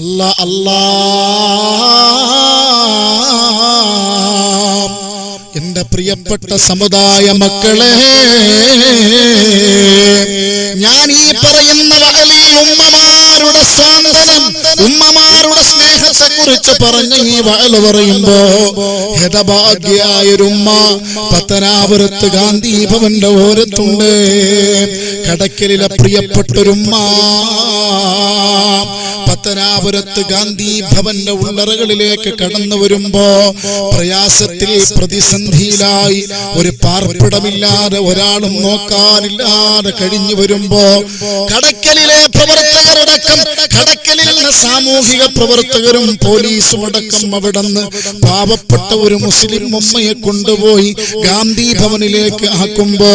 അല്ല അല്ലാ. എന്റെ പ്രിയപ്പെട്ട സമുദായ മക്കളെ ഞാൻ ഈ പറയുന്ന വഹലിൽ ഉമ്മമാരുടെ സാന്നിധ്യം സ്നേഹത്തെ കുറിച്ച് പറഞ്ഞ ഈ വയൽ പറയുമ്പോ ഹിതഭാഗ്യായൊരുമ്മ പത്തനാപുരത്ത് ഗാന്ധി ഭവന്റെ ഓരത്തുണ്ട്. കടക്കലിലെ പ്രിയപ്പെട്ടൊരുമ്മ പത്തനാപുരത്ത് ഗാന്ധി ഭവന്റെ ഉള്ളറകളിലേക്ക് കടന്നു വരുമ്പോ പ്രയാസത്തിൽ പ്രതിസന്ധിയിലായി ഒരു പാർപ്പിടമില്ലാതെ ഒരാളും നോക്കാനില്ലാതെ കഴിഞ്ഞു വരുമ്പോ കടക്കലിലെ പ്രവർത്തകരടക്കം കടക്കലിലുള്ള സാമൂഹിക പ്രവർത്തകരും പോലീസും അടക്കം അവിടുന്ന്. പാവപ്പെട്ട ഒരു മുസ്ലിം ഉമ്മയെ കൊണ്ടുപോയി ഗാന്ധി ഭവനിലേക്ക് ആക്കുമ്പോ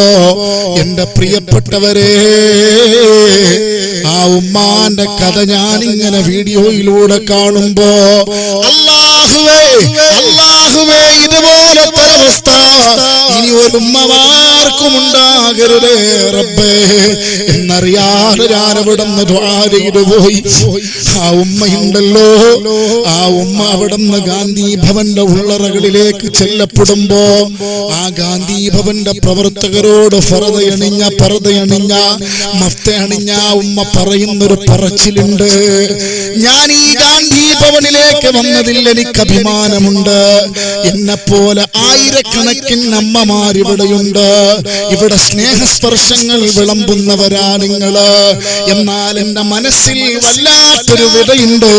എന്റെ പ്രിയപ്പെട്ടവരെ ആ ഉമ്മാന്റെ കഥ ഞാൻ ഇങ്ങനെ വീഡിയോയിലൂടെ കാണുമ്പോ അല്ലാഹുവേ അള്ളാഹുവേ ഇതുപോലത്തെ അവസ്ഥ ഇനി ഒരു ഉമ്മമാർക്കും ഉണ്ടാകരുതേ റബ്ബേ. എന്നറിയാതെ ഞാൻ അവിടെ നിന്ന് പോയി. ആ ഉമ്മയുണ്ടല്ലോ ആ ഉമ്മ അവിടെ നിന്ന് ഗാന്ധി ഭവന്റെ ഉള്ളറകളിലേക്ക് ചെല്ലപ്പെടുമ്പോ ആ ഗാന്ധി ഭവന്റെ പ്രവർത്തകരോട് ഫറതയണിഞ്ഞ പറതയണിഞ്ഞ മഫ്തയണിഞ്ഞ ഉമ്മ പറയുന്നൊരു പറച്ചിലുണ്ട്. ഞാൻ ഈ ഗാന്ധി ഭവനിലേക്ക് വന്നതിൽ എനിക്ക് അഭിമാനമുണ്ട്. എന്നെ പോലെ ആയിരക്കണക്കിന് അമ്മമാർ ഇവിടെയുണ്ട്. ഇവിടെ സ്നേഹസ്പർശങ്ങൾ വിളമ്പുന്നവരാ നിങ്ങൾ. എന്നാൽ എന്റെ മനസ്സിൽ വല്ലാത്തൊരു വിതയുണ്ട്.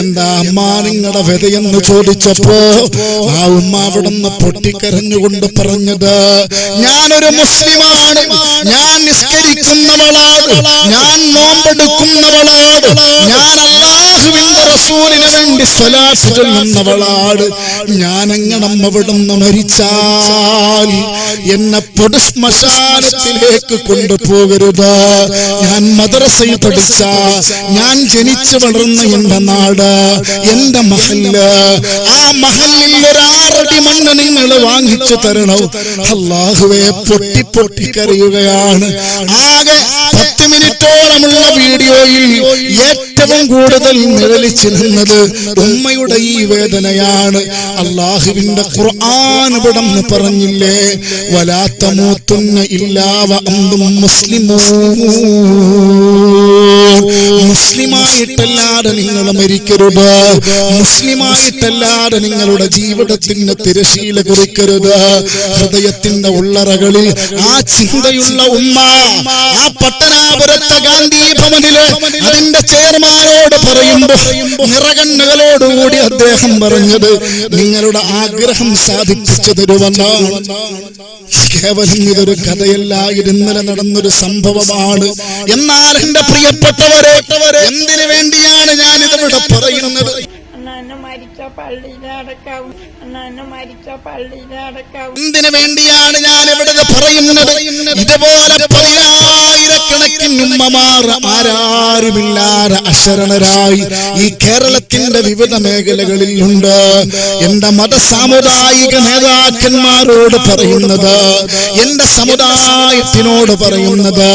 എന്താ അമ്മ നിങ്ങളുടെ വിതയെന്ന് ചോദിച്ചപ്പോ ആ ഉമ്മ അവിടുന്ന് പൊട്ടിക്കരഞ്ഞുകൊണ്ട് പറഞ്ഞത് ഞാനൊരു മുസ്ലിമാണ്. ഞാൻ നിസ്കരിക്കുന്നവളാണ്. ഞാൻ നോമ്പെടുക്കുന്നവളാണ്. ഞാൻ അള്ളാഹുവിന്റെ റസൂലിന് ഞാൻ എങ്ങനെ അവിടുന്ന് മരിച്ചാൽ എന്നെ പൊടുശ്മശാനത്തിലേക്ക് കൊണ്ടുപോകരുത്. ഞാൻ മദ്രസയിൽ പഠിച്ച ഞാൻ ജനിച്ചു വളർന്ന എന്റെ നാട് എന്റെ മഹല്ല്. ആ മഹല്ലിൽ ഒരാറടി മണ്ണ് നിങ്ങൾ വാങ്ങിച്ചു തരണം. അള്ളാഹുവെ പൊട്ടി കരയുകയാണ് ആകെ പത്ത് മിനിറ്റോളമുള്ള വീഡിയോയിൽ ഏറ്റവും കൂടുതൽ നിഴലിച്ചു നിന്നത് ഉമ്മയുടെ ഈ വേദനയാണ്. അള്ളാഹുവിന്റെ ഖുർആൻ ഇവിടം പറഞ്ഞില്ലേ വലാത്തമൂത്തുന്ന ഇല്ലാവ അന്തും മുസ്ലിമൂ മുസ്ലിമായിട്ടല്ലാതെ നിങ്ങൾ മരിക്കരുത്. മുസ്ലിമായിട്ടല്ലാതെ നിങ്ങളുടെ ജീവിതത്തിന് തിരശീല കുറിക്കരുത്. ഹൃദയത്തിന്റെ ഉള്ളറകളിൽ ആ ചിന്തയുള്ള ഉമ്മ ആ പട്ടനാപുരത്തെ ഗാന്ധി ഭവനിൽ അതിന്റെ ചെയർമാനോട് പറയുമ്പോ നിറകണ്ണുകളോടുകൂടി അദ്ദേഹം പറഞ്ഞത് നിങ്ങളുടെ ആഗ്രഹം സാധിച്ചു തരുവന്ന കേവലം ഇതൊരു കഥയല്ല ഇന്നലെ നടന്നൊരു സംഭവമാണ്. എന്നാൽ എന്റെ പ്രിയപ്പെട്ടവരെ എന്തിനു വേണ്ടിയാണ് ഞാൻ ഇതിവിടെ പറയുന്നത്? മരിച്ച പള്ളിയിലെ അടക്കാവും അണ്ണാ എന്നെ മരിച്ച പള്ളിയിലെ അടക്കാവും എന്തിനു വേണ്ടിയാണ് ഞാൻ ഇവിടെ പറയുന്നത്? ഇതുപോലെ പതിനായിരക്കണക്കിന് ഉമ്മമാർ ആരാരുമില്ലാതെ അശരണരായി ഈ കേരളത്തിന്റെ വിവിധ മേഖലകളിൽ ഉണ്ട്. എന്റെ മത സാമുദായിക നേതാക്കന്മാരോട് പറയുന്നത് എന്റെ സമുദായത്തിനോട് പറയുന്നത്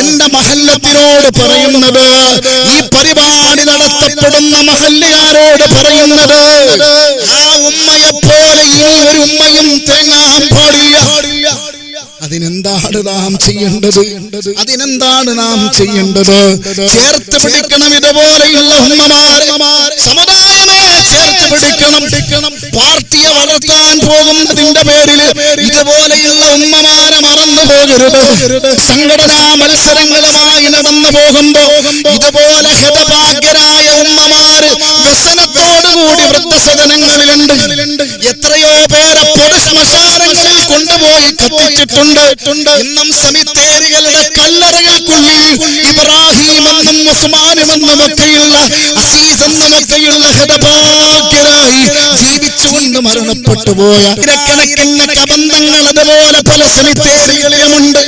എന്റെ മഹല്ലത്തിനോട് പറയുന്നത് ഈ പരിപാടി നടത്തപ്പെടുന്ന മഹല്ലുകാരോട് പറയുന്നത് ആ ഉമ്മയെ പോലെ ഇനി ഒരു ഉമ്മയും തേങ്ങാൻ പാടില്ല. അതിനെന്താണ് നാം ചെയ്യേണ്ടത്? അതിനെന്താണ് നാം ചെയ്യേണ്ടത്? ചേർത്ത് പിടിക്കണം ഇതുപോലെയുള്ള ഉമ്മമാരെ. സമുദായമേ ചേർത്ത് പിടിക്കണം. പിടിക്കണം. പാർട്ടിയെ വളർത്താൻ പോകുന്നതിന്റെ പേരിൽ ഇതുപോലെയുള്ള മറന്നു പോകരുത് സംഘടനാ മത്സരങ്ങളുമായി നടന്നു പോകുമ്പോ ഇതുപോലെ ഹതഭാഗ്യരായ ഉമ്മമാര് വ്യസനത്തോടുകൂടി വൃദ്ധസദനങ്ങളിലുണ്ട്. എത്രയോ പേരെ പൊതുശ്മശാനങ്ങളിൽ കൊണ്ടുപോയി കത്തിച്ചിട്ടുണ്ട് ഇന്നും സെമിത്തേരികളുടെ കല്ലറകൾക്കുള്ളിൽ ഇബ്രാഹിം എന്നും ഉസ്മാൻ എന്നും ഒക്കെയുള്ള അസീസ് എന്നും ഒക്കെയുള്ള ഹതഭാഗ്യരായി. ജീവിച്ചുകൊണ്ട് മരണപ്പെട്ടു പോയ ഇരക്കണക്കിന് കബന്ധങ്ങൾ അതുപോലെ പല സെമിത്തേരികളിലുമുണ്ട്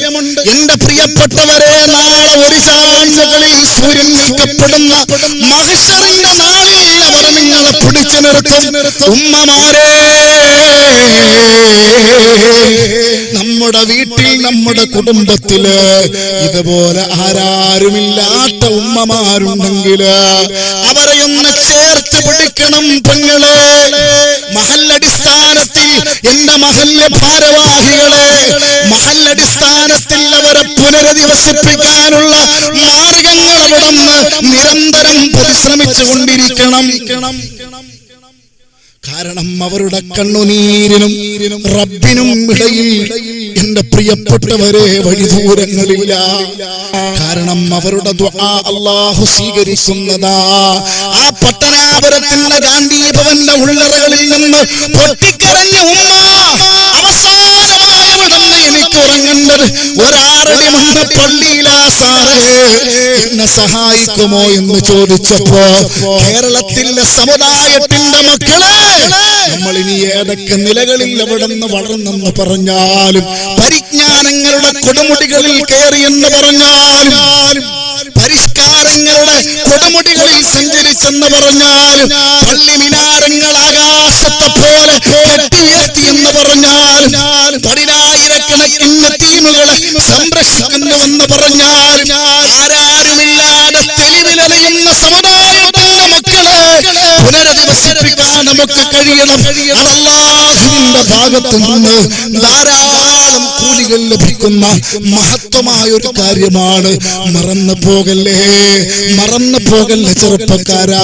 എന്റെ പ്രിയപ്പെട്ടവരെ നാളെ ഒരു ചാൻമുകളിൽ സൂര്യൻ നീക്കപ്പെടുന്ന മഹിഷറിന്റെ നാളിൽ അവർ നിങ്ങളെ പിടിച്ചു നിർത്തും. ഉമ്മമാരെ നമ്മുടെ വീട്ടിൽ നമ്മുടെ കുടുംബത്തിൽ ഇതുപോലെ ആരാരുമില്ലാത്ത ഉമ്മമാരുണ്ടെങ്കിൽ അവരെ ഒന്ന് ചേർത്ത് പിടിക്കണം പെങ്ങളെ. മഹല്ലടിസ്ഥാനത്തിൽ എന്റെ മഹല്ല ഭാരവാഹികളെ മഹല്ലടിസ്ഥാനത്തിൽ അവരെ പുനരധിവസിപ്പിക്കാനുള്ള മാർഗങ്ങൾ നിരന്തരം പരിശ്രമിച്ചു കൊണ്ടിരിക്കണം കാരണം അവരുടെ കണ്ണുനീരിനും റബ്ബിനും ഇടയിൽ എന്റെ പ്രിയപ്പെട്ടവരെ വഴിദൂരങ്ങളില്ല. കാരണം അവരുടെ അള്ളാഹു സ്വീകരിക്കുന്നതാ. ആ പട്ടണാപുരത്തിന്റെ ഗാന്ധി ഭവന്റെ ഉള്ളറകളിൽ നിന്ന് പൊട്ടിക്കരഞ്ഞ ഉമ്മ അവസാനമായി അവിടുന്ന് എനിക്ക് ഉറങ്ങേണ്ടത് ഒരാറടി മണ്ണ പള്ളിയിലാ സാറേ. എന്നെ സഹായിക്കുമോ എന്ന് ചോദിച്ചപ്പോ കേരളത്തിലെ സമുദായത്തിന്റെ മക്കളെ നമ്മൾ ഇനി ഏതൊക്കെ നിലകളിൽ എവിടെന്ന് നിന്ന് വളർന്നെന്ന് പറഞ്ഞാലും പരിജ്ഞാനങ്ങളുടെ കൊടുമുടികളിൽ കയറി എന്ന് പറഞ്ഞാലും പരിഷ്കാരങ്ങളുടെ കൊടുമുടികളിൽ സഞ്ചരിച്ചെന്ന് പറഞ്ഞാലും പള്ളി മിനാരങ്ങൾ ആകാശത്തെ പോലെ കെട്ടിയുയർത്തി എന്ന് പറഞ്ഞാലും പതിനായിരക്കണക്കിന് ടീമുകളെ സംരക്ഷിക്കുന്നു എന്ന് പറഞ്ഞാലും ആരാരുമില്ലാതെ തെരുവിലറിയുന്ന സമുദായത്തിന്റെ മക്കളെ പുനരധിവസിപ്പിക്കാൻ നമുക്ക് കഴിയണം. അത് ഭാഗത്തു നിന്ന് നിന്ന് കൂലികൾ ലഭിക്കുന്ന മഹത്വമായ ഒരു കാര്യമാണ്. മറന്നു പോകല്ലേ? മറന്നു പോകല്ലേ ചെറുപ്പക്കാരാ?